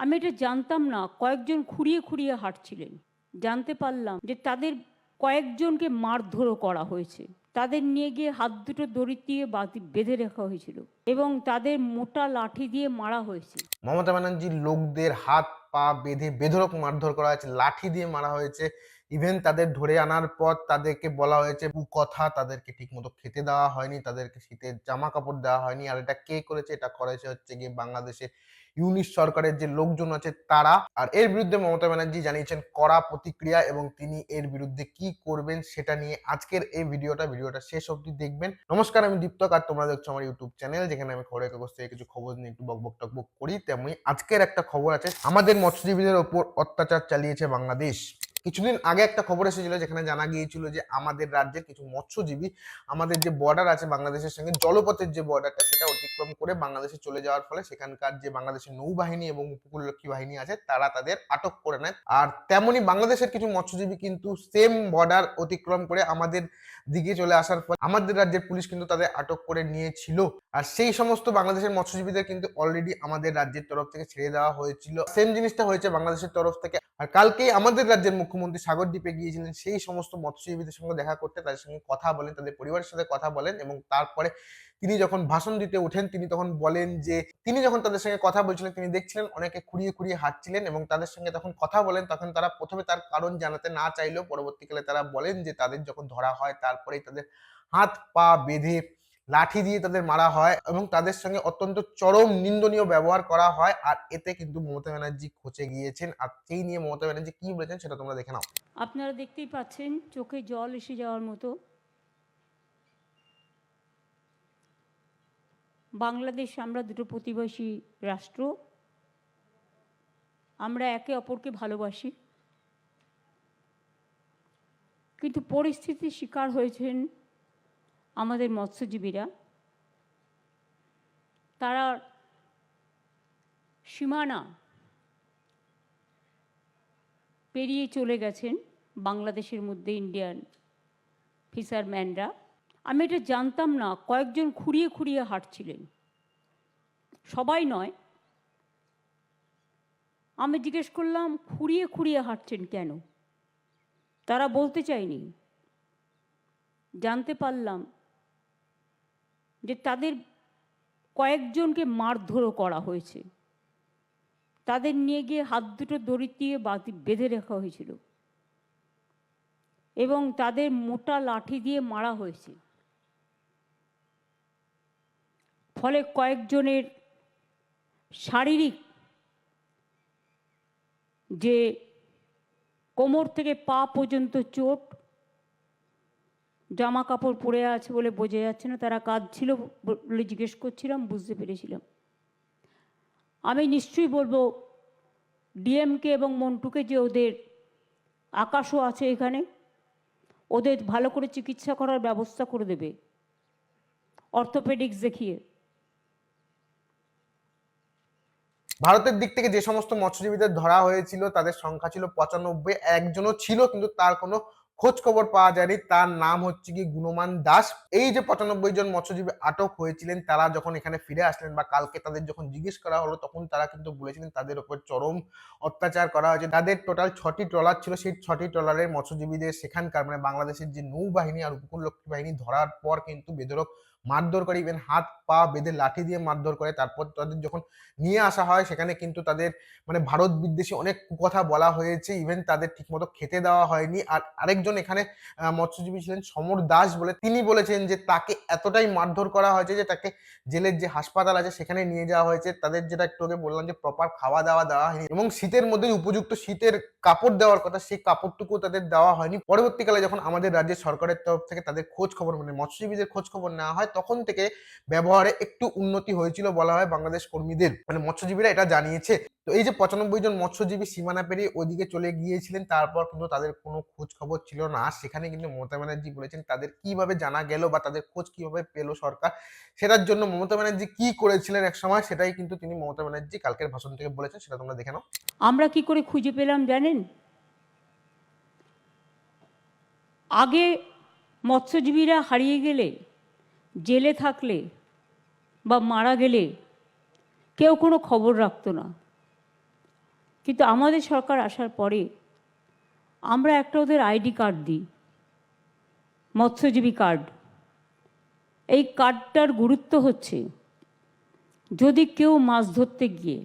আমি এটা জানতাম না। কয়েকজন খুঁড়িয়ে খুঁড়িয়ে হাঁটছিলেন। জানতে পারলাম যে তাদের কয়েকজনকে মারধরও করা হয়েছে। তাদের নিয়ে গিয়ে হাত দুটো দড়ি দিয়ে বাঁধি- রাখা হয়েছিল এবং তাদের মোটা লাঠি দিয়ে মারা হয়েছে। মমতা ব্যানার্জির লোকদের হাত পা বেঁধে বেধরক মারধর করা হয়েছে, লাঠি দিয়ে মারা হয়েছে। ইভেন তাদের ধরে আনার পর তাদেরকে বলা হয়েছে কথা তাদেরকে ঠিকমতো খেতে দেওয়া হয়নি, তাদেরকে শীতের জামা কাপড় দেওয়া হয়নি। আর এটা কে করেছে? এটা করেছে হচ্ছে গিয়ে বাংলাদেশের ইউনিশ সরকারের যে লোকজন আছে তারা। আর এর বিরুদ্ধে মমতা ব্যানার্জি জানিয়েছেন, কড়া প্রতিক্রিয়া এবং তিনি এর বিরুদ্ধে কি করবেন সেটা নিয়ে আজকের এই ভিডিওটা ভিডিওটা শেষ অবধি দেখবেন। নমস্কার, আমি দীপ্তক আর তোমরা দেখছ আমার ইউটিউব চ্যানেল, যেখানে আমি খবরের কাগজ থেকে কিছু খবর নিয়ে একটু বকবক টকবক করি। তেমনি আজকের একটা খবর আছে, আমাদের মৎস্যজীবীদের ওপর অত্যাচার চালিয়েছে বাংলাদেশ। কিছুদিন আগে একটা খবর এসেছিল যেখানে জানা গিয়েছিল যে আমাদের রাজ্যের কিছু মৎস্যজীবী আমাদের যে বর্ডার আছে বাংলাদেশের সঙ্গে, জলপথের যে বর্ডারটা সেটা অতিক্রম করে বাংলাদেশে চলে যাওয়ার ফলে সেখানকার যে বাংলাদেশের নৌবাহিনী এবং উপকূলরক্ষী বাহিনী আছে, তারা তাদের আটক করে নেয়। আর তেমনি বাংলাদেশের কিছু মৎস্যজীবী কিন্তু সেম বর্ডার অতিক্রম করে আমাদের দিকে চলে আসার পর আমাদের রাজ্যের পুলিশ কিন্তু তাদের আটক করে নিয়েছিল। আর সেই সমস্ত বাংলাদেশের মৎস্যজীবীদের কিন্তু অলরেডি আমাদের রাজ্যের তরফ থেকে ছেড়ে দেওয়া হয়েছিল। সেম জিনিসটা হয়েছে বাংলাদেশের তরফ থেকে। আর কালকেই আমাদের রাজ্যের মুখ্যমন্ত্রী সাগর দ্বীপে গিয়েছিলেন, সেই সমস্ত মৎস্যজীবীদের সঙ্গে দেখা করতে, তাদের সঙ্গে কথা বলেন, তাদের পরিবারের সাথে কথা বলেন এবং তারপরে তিনি যখন ভাষণ দিতে ওঠেন, তিনি তখন বলেন যে, তিনি যখন তাদের সঙ্গে কথা বলছিলেন, তিনি দেখছিলেন অনেকে খুঁড়িয়ে খুঁড়িয়ে হাঁটছিলেন এবং তাদের সঙ্গে তখন কথা বলেন, তখন তারা প্রথমে তার কারণ জানাতে না চাইলেও পরবর্তীকালে তারা বলেন যে, তাদের যখন ধরা হয়, তারপরেই তাদের হাত পা বেঁধে লাঠি দিয়ে তাদের মারা হয় এবং তাদের সঙ্গে অত্যন্ত চরম নিন্দনীয় ব্যবহার করা হয়। আর এতে কিন্তু মমতা ব্যানার্জি খচে গিয়েছেন। আর সেই নিয়ে মমতা ব্যানার্জি কি বলেছেন সেটা তোমরা দেখে নাও। আপনারা দেখতেই পাচ্ছেন চোখে জল এসে যাওয়ার মতো। বাংলাদেশ, আমরা দুটো প্রতিবেশী রাষ্ট্র। আমরা একে অপরকে ভালোবাসি। কিন্তু পরিস্থিতির শিকার হয়েছেন আমাদের মৎস্যজীবীরা, তারা সীমানা পেরিয়ে চলে গেছেন বাংলাদেশের মধ্যে ইন্ডিয়ান ফিশারম্যানরা আমি এটা জানতাম না, কয়েকজন খুঁড়িয়ে খুঁড়িয়ে হাঁটছিলেন। সবাই নয়। আমি জিজ্ঞেস করলাম, খুঁড়িয়ে খুঁড়িয়ে হাঁটছেন কেন? তারা বলতে চায়নি। জানতে পারলাম যে তাদের কয়েকজনকে মারধরও করা হয়েছে। তাদের নিয়ে গিয়ে হাত দুটো দড়ি দিয়ে বাঁধি- বেঁধে রাখা হয়েছিল। এবং তাদের মোটা লাঠি দিয়ে মারা হয়েছে। ফলে কয়েকজনের শারীরিক যে কোমর থেকে পা পর্যন্ত চোট জামা কাপড় পরে আছে বলে বোঝা যাচ্ছে না, তারা কাঁদছিল বলে জিজ্ঞেস করছিলাম, বুঝতে পেরেছিলাম। আমি নিশ্চয়ই বলব, ডিএমকে এবং মন্টুকে যে ওদের আকাশও আছে এখানে, ওদের ভালো করে চিকিৎসা করার ব্যবস্থা করে দেবে। অর্থোপেডিক্স দেখিয়ে। ভারতের দিক থেকে যে সমস্ত মৎস্যজীবীদের ধরা হয়েছিল, তাদের সংখ্যা ছিল পঁচানব্বই, একজনও ছিল, কিন্তু তার কোনো খোঁজ খবর পাওয়া যায়নি। তার নাম হচ্ছে কি গুণমান দাস। এই যে পঁচানব্বই জন মৎস্যজীবী আটক হয়েছিলেন, তারা যখন এখানে ফিরে আসলেন বা কালকে তাদের যখন জিজ্ঞেস করা হলো, তখন তারা কিন্তু বলেছিলেন তাদের উপর চরম অত্যাচার করা হয়েছে। তাদের টোটাল ছটি ট্রলার ছিল। সেই ছটি ট্রলারের মৎস্যজীবীদের সেখানকার মানে বাংলাদেশের যে নৌবাহিনী আর উপকূলরক্ষী বাহিনী ধরার পর কিন্তু বেদরক মারধর করে ইভেন হাত, পা বেঁধে লাঠি দিয়ে মারধর করে, তারপর তাদের যখন নিয়ে আসা হয়, সেখানে কিন্তু তাদের মানে ভারত বিদ্বেষী অনেক কথা বলা হয়েছে ইভেন তাদের ঠিকমতো খেতে দেওয়া হয়নি। আর আরেকজন এখানে মৎস্যজীবী ছিলেন সমর দাস বলে, তিনি বলেছেন যে তাকে এতটাই মারধর করা হয়েছে যে তাকে জেলের যে হাসপাতাল আছে, সেখানে নিয়ে যাওয়া হয়েছে। তাদের যেটা একটু আগে বললাম যে প্রপার খাওয়া দাওয়া দেওয়া হয়নি এবং শীতের মধ্যে উপযুক্ত শীতের কাপড় দেওয়ার কথা, সেই কাপড়টুকু তাদের দেওয়া হয়নি। পরবর্তীকালে যখন আমাদের রাজ্যের সরকারের তরফ থেকে তাদের খোঁজ খবর মানে মৎস্যজীবীদের খোঁজ খবর নেওয়া হয় তখন থেকে ব্যবহারে একটু উন্নতি হয়েছিল বলা হয় বাংলাদেশ কর্মীদের। মানে মৎস্যজীবীরা এটা জানিয়েছে। তো এই যে পঁচানব্বই জন মৎস্যজীবী সীমানা পেরিয়ে ওদিকে চলে গিয়েছিলেন, তারপর কিন্তু তাদের কোনো খোঁজ খবর ছিল না। সেখানে কিন্তু মমতা ব্যানার্জি বলেছেন, তাদের কীভাবে জানা গেল বা তাদের খোঁজ কীভাবে পেল সরকার, সেটার জন্য মমতা ব্যানার্জি কি করেছিলেন এক সময়, সেটাই কিন্তু তিনি মমতা ব্যানার্জি কালকের ভাষণ থেকে বলেছেন, সেটা তোমরা দেখে নাও। আমরা কি করে খুঁজে পেলাম জানেন? আগে মৎস্যজীবীরা হারিয়ে গেলে জেলে থাকলে বা মারা গেলে কেউ কোনো খবর রাখতো না। কিন্তু আমাদের সরকার আসার পরে আমরা একটা ওদের আইডি কার্ড দিই, মৎস্যজীবী কার্ড। এই কার্ডটার গুরুত্ব হচ্ছে যদি কেউ মাছ ধরতে গিয়ে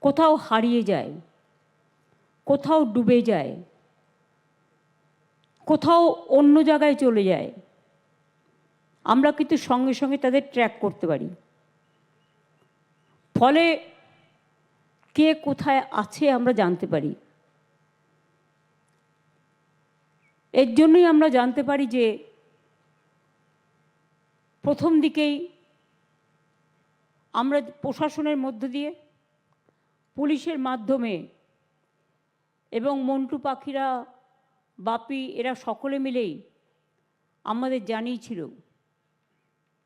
কোথাও হারিয়ে যায়, কোথাও ডুবে যায়, কোথাও অন্য জায়গায় চলে যায় আমরা কিন্তু সঙ্গে সঙ্গে তাদের ট্র্যাক করতে পারি। ফলে কে কোথায় আছে আমরা জানতে পারি। এর জন্যই আমরা জানতে পারি যে প্রথম দিকেই আমরা প্রশাসনের মধ্য দিয়ে পুলিশের মাধ্যমে এবং মন্টু পাখিরা, বাপি, এরা সকলে মিলেই আমাদের জানিয়েছিল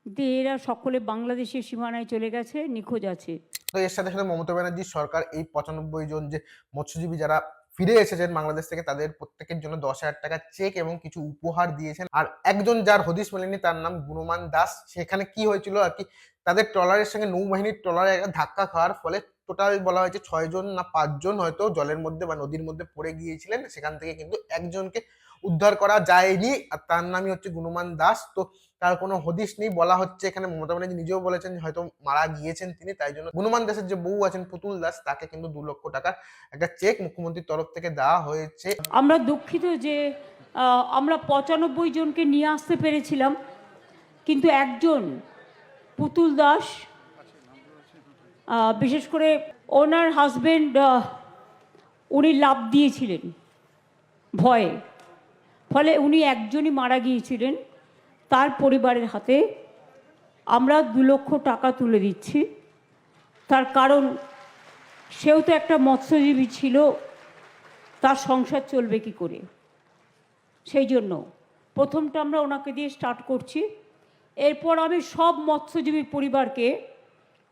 যে এরা সকলে বাংলাদেশের সীমানায় চলে গেছে, নিখোঁজ আছে। তো এর সাথে সাথে মমতা ব্যানার্জির সরকার এই পঁচানব্বই জন যে মৎস্যজীবী যারা ফিরে এসেছেন বাংলাদেশ থেকে, তাদের প্রত্যেকের জন্য দশ হাজার টাকা চেক এবং কিছু উপহার দিয়েছেন। আর একজন যার হদিশ মেলেনি, তার নাম গুণমান দাস। সেখানে কি হয়েছিল আর কি, তাদের ট্রলারের সঙ্গে নৌবাহিনীর ট্রলারে একটা ধাক্কা খাওয়ার ফলে টোটাল বলা হয়েছে ছয়জন না পাঁচজন হয়তো জলের মধ্যে বা নদীর মধ্যে পড়ে গিয়েছিলেন। সেখান থেকে কিন্তু একজনকে উদ্ধার করা যায়নি। আর তার নামই হচ্ছে গুণমান দাস। তো তার কোনো হদিস নেই, বলা হচ্ছে এখানে মমতা ব্যানার্জি নিজেও বলেছেন হয়তো মারা গিয়েছেন তিনি, তাই জন্য গুণমান দাসের যে বউ আছেন পুতুল দাস, তাকে কিন্তু দু লক্ষ টাকার একটা চেক মুখ্যমন্ত্রীর তরফ থেকে দেওয়া হয়েছে। আমরা দুঃখিত যে আমরা পঁচানব্বই জনকে নিয়ে আসতে পেরেছিলাম, কিন্তু একজন পুতুল দাস বিশেষ করে ওনার হাজবেন্ড উনি লাভ দিয়েছিলেন ভয়ে। ফলে উনি একজনই মারা গিয়েছিলেন। তার পরিবারের হাতে আমরা দু লক্ষ টাকা তুলে দিচ্ছি। তার কারণ, সেও তো একটা মৎস্যজীবী ছিল, তার সংসার চলবে কি করে? সেই জন্য প্রথমটা আমরা ওনাকে দিয়ে স্টার্ট করছি। এরপর আমি সব মৎস্যজীবী পরিবারকে,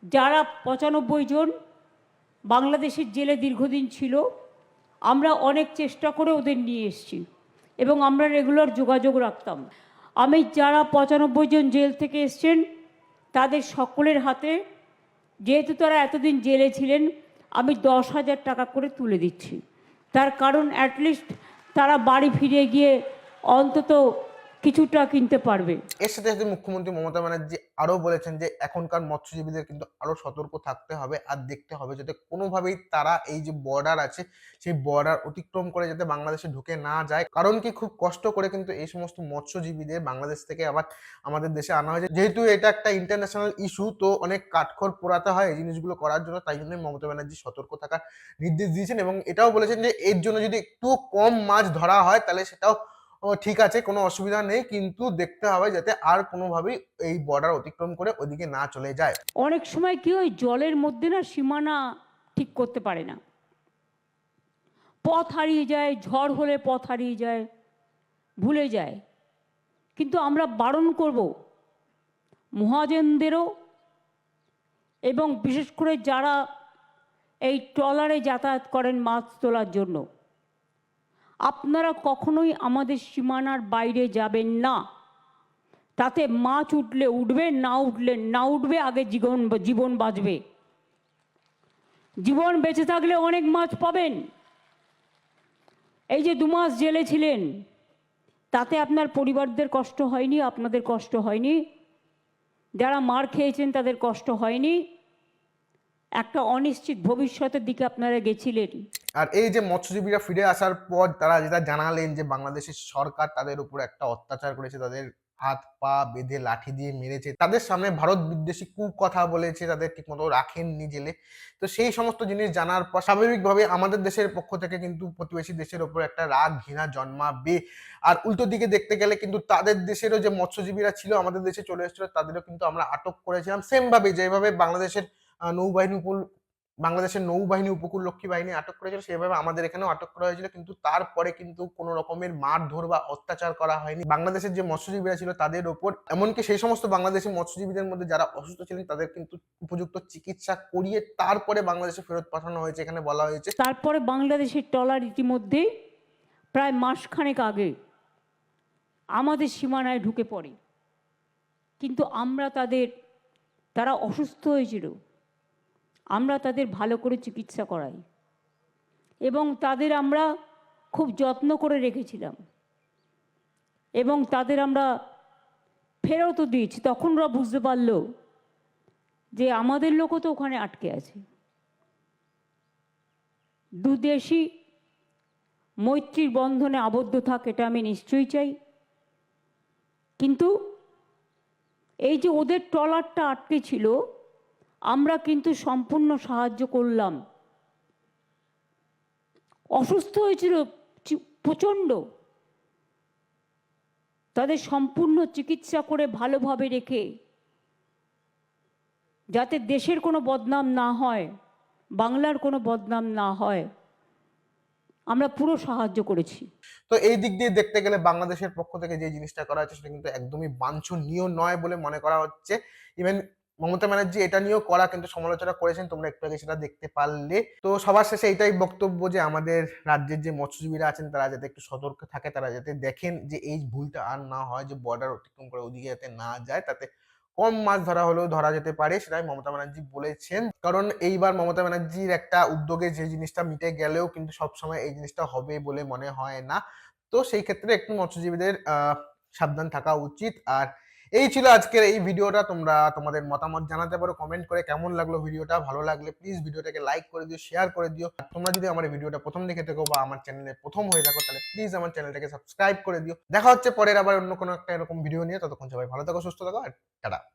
যারা পঁচানব্বই জন বাংলাদেশের জেলে দীর্ঘদিন ছিল, আমরা অনেক চেষ্টা করে ওদের নিয়ে এসেছি এবং আমরা রেগুলার যোগাযোগ রাখতাম। আমি যারা পঁচানব্বই জন জেল থেকে এসছেন, তাদের সকলের হাতে, যেহেতু তারা এতদিন জেলে ছিলেন, আমি দশ হাজার টাকা করে তুলে দিচ্ছি। তার কারণ অ্যাটলিস্ট তারা বাড়ি ফিরে গিয়ে অন্তত কিছুটা কিনতে পারবে। এর সাথে সাথে মুখ্যমন্ত্রী মমতা ব্যানার্জি আরও বলেছেন যে, এখনকার মৎস্যজীবীদের কিন্তু আরও সতর্ক থাকতে হবে আর দেখতে হবে যাতে কোনোভাবেই তারা এই যে বর্ডার আছে, সেই বর্ডার অতিক্রম করে যাতে বাংলাদেশে ঢুকে না যায়। কারণ কি, খুব কষ্ট করে কিন্তু এই সমস্ত মৎস্যজীবীদের বাংলাদেশ থেকে আবার আমাদের দেশে আনা হয়েছে। যেহেতু এটা একটা ইন্টারন্যাশনাল ইস্যু তো অনেক কাঠখড় পোড়াতে হয় এই জিনিসগুলো করার জন্য, তাই জন্যই মমতা ব্যানার্জি সতর্ক থাকার নির্দেশ দিয়েছেন এবং এটাও বলেছেন যে, এর জন্য যদি একটু কম মাছ ধরা হয়, তাহলে সেটাও ঠিক আছে, কোনো অসুবিধা নেই, কিন্তু দেখতে হবে যাতে আর কোনোভাবেই এই বর্ডার অতিক্রম করে ওদিকে না চলে যায়। অনেক সময় কি ওই জলের মধ্যে না সীমানা ঠিক করতে পারে না। পথ হারিয়ে যায়, ঝড় হলে পথ হারিয়ে যায়, ভুলে যায়। কিন্তু আমরা বারণ করব মহাজনদেরও এবং বিশেষ করে যারা এই ট্রলারে যাতায়াত করেন মাছ তোলার জন্য। আপনারা কখনোই আমাদের সীমানার বাইরে যাবেন না। তাতে মাছ উঠলে উঠবে, না উঠলে না উঠবে, আগে জীবন জীবন বাঁচবে। জীবন বেঁচে থাকলে অনেক মাছ পাবেন। এই যে দু মাস জেলে ছিলেন, তাতে আপনার পরিবারদের কষ্ট হয়নি, আপনাদের কষ্ট হয়নি? যারা মার খেয়েছেন, তাদের কষ্ট হয়নি? একটা অনিশ্চিত ভবিষ্যতের দিকে আপনারা গেছিলেন। আর এই যে মৎস্যজীবীরা ফিরে আসার পর তারা যেটা জানালেন যে বাংলাদেশের সরকার তাদের উপর একটা অত্যাচার করেছে, তাদের হাত পা বেঁধে লাঠি দিয়ে মেরেছে। তাদের সামনে ভারত বিদ্বেষী কুকথা বলেছে, তাদের ঠিকমতো রাখেননি জেলে। তো সেই সমস্ত জিনিস জানার পর স্বাভাবিকভাবে আমাদের দেশের পক্ষ থেকে কিন্তু প্রতিবেশী দেশের ওপর একটা রাগ, ঘৃণা জন্মাবে। আর উল্টো দিকে দেখতে গেলে কিন্তু তাদের দেশেরও যে মৎস্যজীবীরা ছিল, আমাদের দেশে চলে এসেছিল, তাদেরও কিন্তু আমরা আটক করেছিলাম। সেমভাবে, যেভাবে বাংলাদেশের নৌবাহিনী উপর বাংলাদেশের নৌবাহিনী উপকূলরক্ষী বাহিনী আটক করেছিল সেভাবে আমাদের এখানেও আটক করা হয়েছিল, কিন্তু তারপরে কিন্তু কোনো রকমের মারধর বা অত্যাচার করা হয়নি। বাংলাদেশের যে মৎস্যজীবীরা ছিল তাদের ওপর, এমনকি সেই সমস্ত বাংলাদেশি মৎস্যজীবীদের মধ্যে যারা অসুস্থ ছিলেন, তাদের কিন্তু উপযুক্ত চিকিৎসা করিয়ে তারপরে বাংলাদেশে ফেরত পাঠানো হয়েছে, এখানে বলা হয়েছে। তারপরে বাংলাদেশের ট্রলার ইতিমধ্যে প্রায় মাসখানেক আগে আমাদের সীমানায় ঢুকে পড়ে। কিন্তু আমরা তাদের, তারা অসুস্থ হয়েছিল। আমরা তাদের ভালো করে চিকিৎসা করাই। এবং তাদের আমরা খুব যত্ন করে রেখেছিলাম। এবং তাদের আমরা ফেরতও দিয়েছি। তখন ওরা বুঝতে পারল যে আমাদের লোকও তো ওখানে আটকে আছে। দুদেশই মৈত্রীর বন্ধনে আবদ্ধ থাক, এটা আমি নিশ্চয়ই চাই। কিন্তু এই যে ওদের ট্রলারটা আটকে ছিল আমরা কিন্তু সম্পূর্ণ সাহায্য করলাম। অসুস্থ হয়েছিল প্রচণ্ড। তাদের সম্পূর্ণ চিকিৎসা করে ভালোভাবে রেখে, যাতে দেশের কোনো বদনাম না হয়, বাংলার কোনো বদনাম না হয়, আমরা পুরো সাহায্য করেছি। তো এই দিক দিয়ে দেখতে গেলে বাংলাদেশের পক্ষ থেকে যে জিনিসটা করা হচ্ছে সেটা কিন্তু একদমই বাঞ্ছনীয় নয় বলে মনে করা হচ্ছে। ইভেন মমতা ব্যানার্জি এটা নিয়েও করা কিন্তু সমালোচনা করেছেন, তোমরা একটু আগে সেটা দেখতে পারলে। তো সবার শেষে এটাই বক্তব্য যে আমাদের রাজ্যের যে মৎস্যজীবীরা আছেন, তারা যাতে একটু সতর্ক থাকে, তারা যাতে দেখেন যে এই ভুলটা আর না হয়, যে বর্ডার অতিক্রম করে ওদিকে যাতে না যায়, তাতে কম মাছ ধরা হলেও ধরা যেতে পারে, সেটাই মমতা ব্যানার্জি বলেছেন। কারণ এইবার মমতা ব্যানার্জির একটা উদ্যোগে যে জিনিসটা মিটে গেলেও কিন্তু সবসময় এই জিনিসটা হবে বলে মনে হয় না। তো সেই ক্ষেত্রে একটু মৎস্যজীবীদের সাবধান থাকা উচিত। আর এই ছিল আজকের এই ভিডিওটা। তোমরা তোমাদের মতামত জানাতে পারো কমেন্ট করে কেমন লাগল ভিডিওটা, ভালো লাগলে প্লিজ ভিডিওটাকে লাইক করে দিও শেয়ার করে দিও। আর তোমরা যদি আমার ভিডিওটা প্রথম দেখে থাকো বা আমার চ্যানেলে প্রথম হয়ে থাকো, তাহলে প্লিজ আমার চ্যানেলটাকে সাবস্ক্রাইব করে দিও। দেখা হচ্ছে পরের আবার অন্য কোনো একটা এরকম ভিডিও নিয়ে। ততক্ষণ সবাই ভালো থাকো, সুস্থ থাকো, আর টাটা।